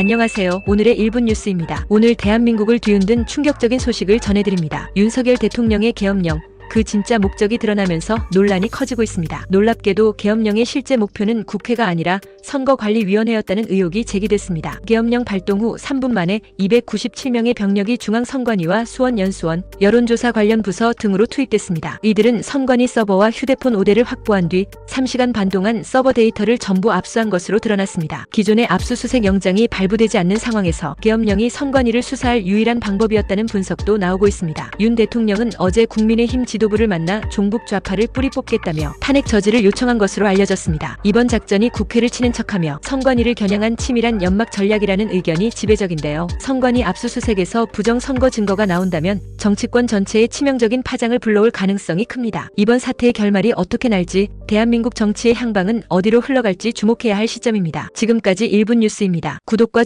안녕하세요. 오늘의 1분 뉴스입니다. 오늘 대한민국을 뒤흔든 충격적인 소식을 전해드립니다. 윤석열 대통령의 계엄령. 그 진짜 목적이 드러나면서 논란이 커지고 있습니다. 놀랍게도 계엄령의 실제 목표는 국회가 아니라 선거관리위원회였다는 의혹이 제기됐습니다. 계엄령 발동 후 3분 만에 297명의 병력이 중앙선관위와 수원연수원, 여론조사 관련 부서 등으로 투입됐습니다. 이들은 선관위 서버와 휴대폰 5대를 확보한 뒤 3시간 반 동안 서버 데이터를 전부 압수한 것으로 드러났습니다. 기존의 압수수색 영장이 발부되지 않는 상황에서 계엄령이 선관위를 수사할 유일한 방법이었다는 분석도 나오고 있습니다. 윤 대통령은 어제 국민의힘 지 도부를 만나 종북 좌파를 뿌리 뽑겠다며 탄핵 저지를 요청한 것으로 알려졌습니다. 이번 작전이 국회를 치는 척하며 선관위를 겨냥한 치밀한 연막 전략이라는 의견이 지배적인데요. 선관위 압수수색에서 부정 선거 증거가 나온다면 정치권 전체에 치명적인 파장을 불러올 가능성이 큽니다. 이번 사태의 결말이 어떻게 날지 대한민국 정치의 향방은 어디로 흘러갈지 주목해야 할 시점입니다. 지금까지 1분 뉴스입니다. 구독과